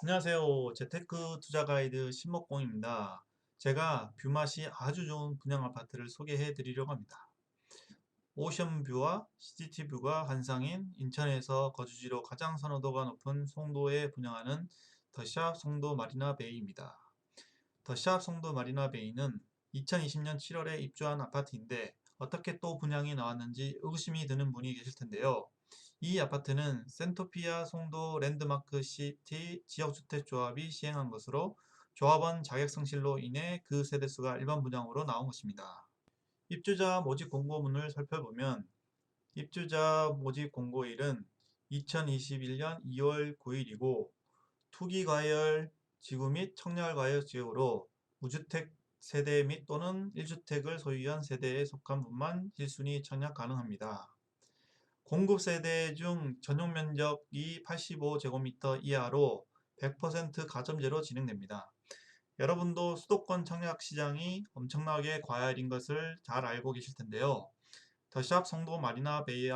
안녕하세요. 재테크 투자 가이드 신목공입니다. 제가 뷰맛이 아주 좋은 분양 아파트를 소개해 드리려고 합니다. 오션뷰와 시티뷰가 환상인 인천에서 거주지로 가장 선호도가 높은 송도에 분양하는 더샵 송도 마리나 베이입니다. 더샵 송도 마리나 베이는 2020년 7월에 입주한 아파트인데 어떻게 또 분양이 나왔는지 의구심이 드는 분이 계실 텐데요. 이 아파트는 센토피아 송도 랜드마크 시티 지역주택조합이 시행한 것으로 조합원 자격 상실로 인해 그 세대수가 일반 분양으로 나온 것입니다. 입주자 모집 공고문을 살펴보면 입주자 모집 공고일은 2021년 2월 9일이고 투기과열 지구 및 청약과열 지역으로 무주택 세대 및 또는 1주택을 소유한 세대에 속한 분만 1순위 청약 가능합니다. 공급 세대 중 전용 면적이 85제곱미터 이하로 100% 가점제로 진행됩니다. 여러분도 수도권 청약 시장이 엄청나게 과열인 것을 잘 알고 계실 텐데요. 더샵 송도 마리나 베이,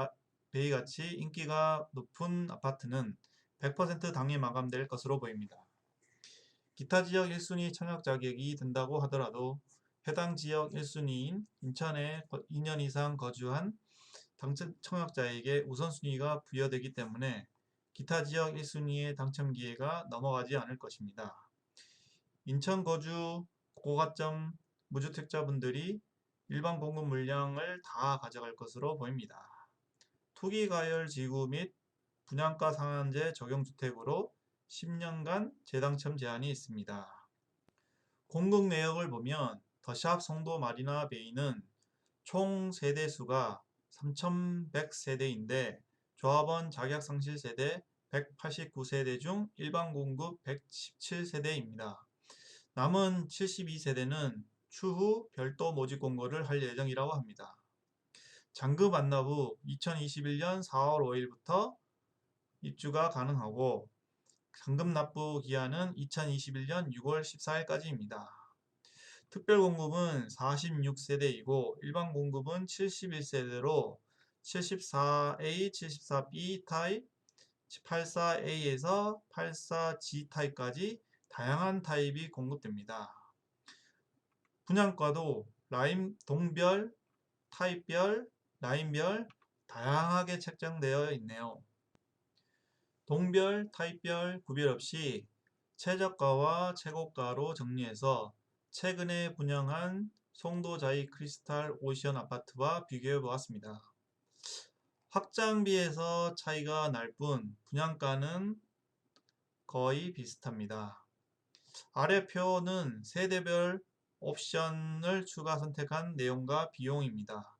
베이 같이 인기가 높은 아파트는 100% 당일 마감될 것으로 보입니다. 기타 지역 1순위 청약 자격이 된다고 하더라도 해당 지역 1순위인 인천에 2년 이상 거주한 당첨 청약자에게 우선순위가 부여되기 때문에 기타 지역 1순위의 당첨 기회가 넘어가지 않을 것입니다. 인천 거주 고가점 무주택자분들이 일반 공급 물량을 다 가져갈 것으로 보입니다. 투기 가열 지구 및 분양가 상한제 적용 주택으로 10년간 재당첨 제한이 있습니다. 공급 내역을 보면 더샵 송도 마리나 베이는 총 세대수가 3,100세대인데 조합원 자격 상실 세대 189세대 중 일반 공급 117세대입니다. 남은 72세대는 추후 별도 모집 공고를 할 예정이라고 합니다. 잔급 안납 후 2021년 4월 5일부터 입주가 가능하고 잔급 납부 기한은 2021년 6월 14일까지입니다. 특별 공급은 46세대이고 일반 공급은 71세대로 74A, 74B 타입, 84A에서 84G 타입까지 다양한 타입이 공급됩니다. 분양가도 라인 동별, 타입별, 라인별 다양하게 책정되어 있네요. 동별, 타입별 구별 없이 최저가와 최고가로 정리해서 최근에 분양한 송도자이 크리스탈 오션 아파트와 비교해 보았습니다. 확장비에서 차이가 날 뿐 분양가는 거의 비슷합니다. 아래 표는 세대별 옵션을 추가 선택한 내용과 비용입니다.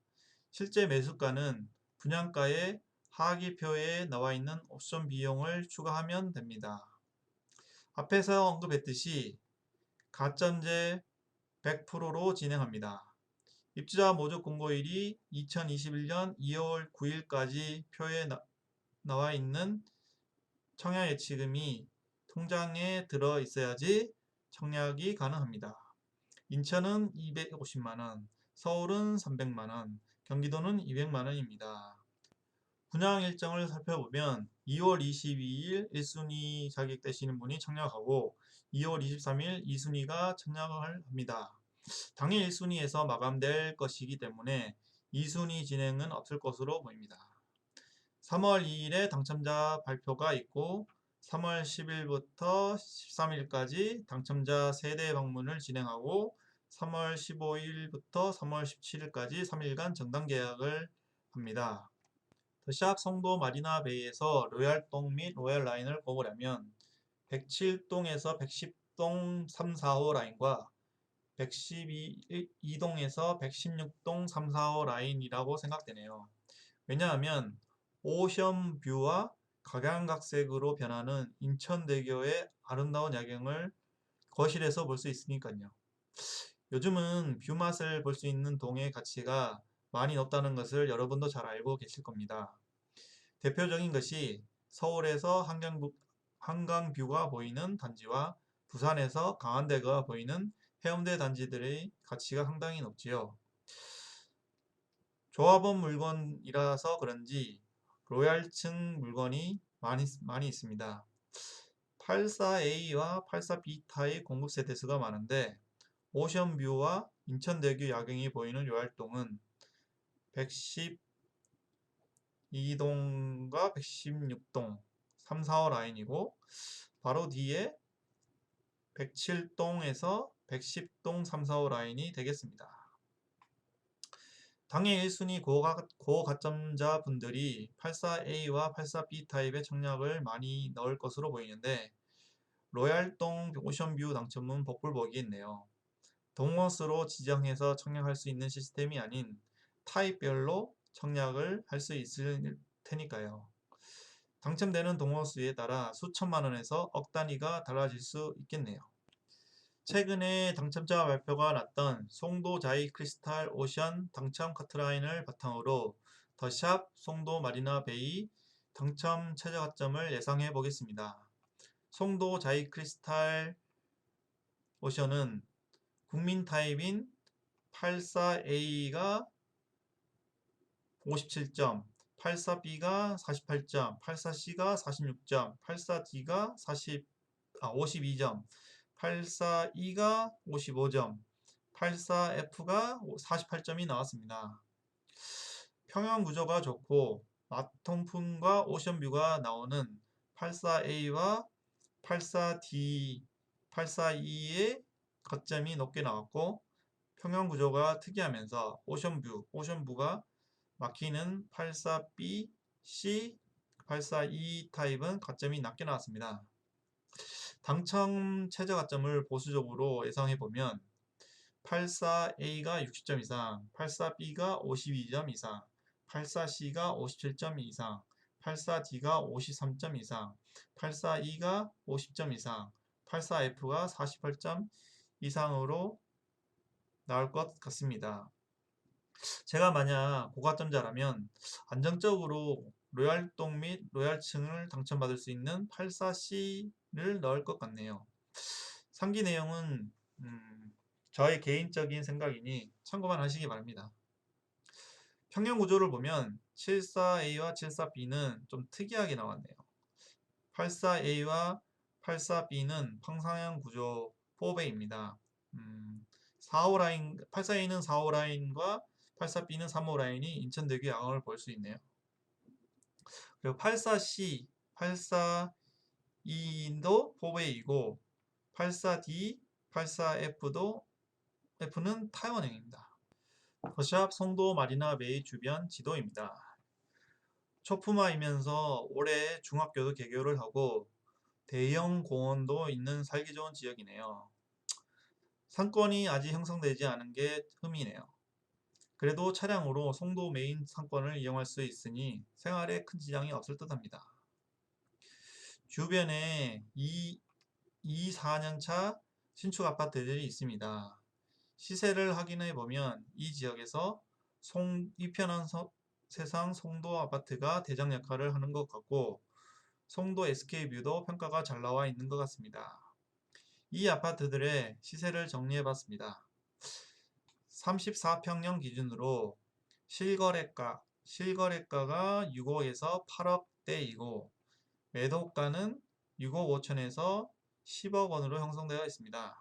실제 매수가는 분양가의 하기표에 나와 있는 옵션 비용을 추가하면 됩니다. 앞에서 언급했듯이 가점제 100%로 진행합니다. 입주자 모집 공고일이 2021년 2월 9일까지 표에 나, 나와 있는 청약 예치금이 통장에 들어 있어야지 청약이 가능합니다. 인천은 250만원, 서울은 300만원, 경기도는 200만원입니다. 분양 일정을 살펴보면 2월 22일 1순위 자격되시는 분이 청약하고 2월 23일 2순위가 청약을 합니다. 당일 1순위에서 마감될 것이기 때문에 2순위 진행은 없을 것으로 보입니다. 3월 2일에 당첨자 발표가 있고 3월 10일부터 13일까지 당첨자 세대 방문을 진행하고 3월 15일부터 3월 17일까지 3일간 전당 계약을 합니다. 더샵 송도 마리나 베이에서 로얄동 및 로얄 라인을 뽑으려면 107동에서 110동 3, 4호 라인과 112동에서 116동 3, 4호 라인이라고 생각되네요. 왜냐하면 오션뷰와 각양각색으로 변하는 인천대교의 아름다운 야경을 거실에서 볼 수 있으니까요. 요즘은 뷰맛을 볼 수 있는 동의 가치가 많이 높다는 것을 여러분도 잘 알고 계실 겁니다. 대표적인 것이 서울에서 한강, 한강뷰가 보이는 단지와 부산에서 강한대가 보이는 해운대 단지들의 가치가 상당히 높지요. 조합원 물건이라서 그런지 로얄층 물건이 많이, 많이 있습니다. 84A와 84B타의 공급 세 대수가 많은데 오션뷰와 인천대교 야경이 보이는 요 활동은 112동과 116동 3, 4호 라인이고 바로 뒤에 107동에서 110동 3, 4호 라인이 되겠습니다. 당의 1순위 고가, 고가점자 분들이 84A와 84B 타입의 청약을 많이 넣을 것으로 보이는데 로얄동 오션뷰 당첨은 복불복이 있네요. 동원수로 지정해서 청약할 수 있는 시스템이 아닌 타입별로 청약을 할 수 있을 테니까요. 당첨되는 동호수에 따라 수천만 원에서 억 단위가 달라질 수 있겠네요. 최근에 당첨자 발표가 났던 송도 자이 크리스탈 오션 당첨 커트라인을 바탕으로 더샵 송도 마리나 베이 당첨 최저 가점을 예상해 보겠습니다. 송도 자이 크리스탈 오션은 국민 타입인 84A가 57점, 84B가 48점, 84C가 46점, 84D가 40, 아, 52점, 84E가 55점, 84F가 48점이 나왔습니다. 평형 구조가 좋고 마통풍과 오션뷰가 나오는 84A와 84D, 84E의 거점이 높게 나왔고 평형 구조가 특이하면서 오션뷰, 오션뷰가 막히는 84B, C, 84E 타입은 가점이 낮게 나왔습니다. 당첨 최저 가점을 보수적으로 예상해 보면 84A가 60점 이상, 84B가 52점 이상, 84C가 57점 이상, 84D가 53점 이상, 84E가 50점 이상, 84F가 48점 이상으로 나올 것 같습니다. 제가 만약 고가점자라면 안정적으로 로얄동 및 로얄층을 당첨받을 수 있는 84C를 넣을 것 같네요. 상기 내용은 음, 저의 개인적인 생각이니 참고만 하시기 바랍니다. 평형 구조를 보면 74A와 74B는 좀 특이하게 나왔네요. 84A와 84B는 평상형 구조 4배입니다. 음, 4호 라인, 84A는 4호 라인과 84B는 3호 라인이 인천대교 양을 볼 수 있네요. 그리고 84C, 84E도 4배이고 84D, 84F도 F는 타이원행입니다. 더샵 송도 마리나 베이 주변 지도입니다. 초품화이면서 올해 중학교도 개교를 하고 대형 공원도 있는 살기 좋은 지역이네요. 상권이 아직 형성되지 않은 게 흠이네요. 그래도 차량으로 송도 메인 상권을 이용할 수 있으니 생활에 큰 지장이 없을 듯 합니다. 주변에 2, 2 4년차 신축 아파트들이 있습니다. 시세를 확인해 보면 이 지역에서 송, 이편한 세상 송도 아파트가 대장 역할을 하는 것 같고 송도 SK뷰도 평가가 잘 나와 있는 것 같습니다. 이 아파트들의 시세를 정리해 봤습니다. 34평형 기준으로 실거래가, 실거래가가 6억에서 8억대이고 매도가는 6억 5천에서 10억 원으로 형성되어 있습니다.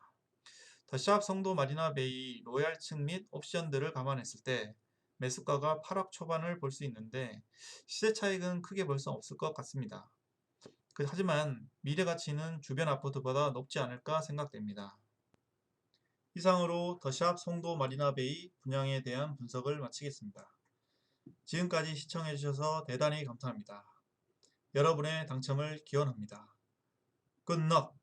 더샵 성도 마리나 베이 로얄층 및 옵션들을 감안했을 때 매수가가 8억 초반을 볼 수 있는데 시세 차익은 크게 볼 수 없을 것 같습니다. 그, 하지만 미래 가치는 주변 아파트보다 높지 않을까 생각됩니다. 이상으로 더샵 송도 마리나베이 분양에 대한 분석을 마치겠습니다. 지금까지 시청해주셔서 대단히 감사합니다. 여러분의 당첨을 기원합니다. 굿럭!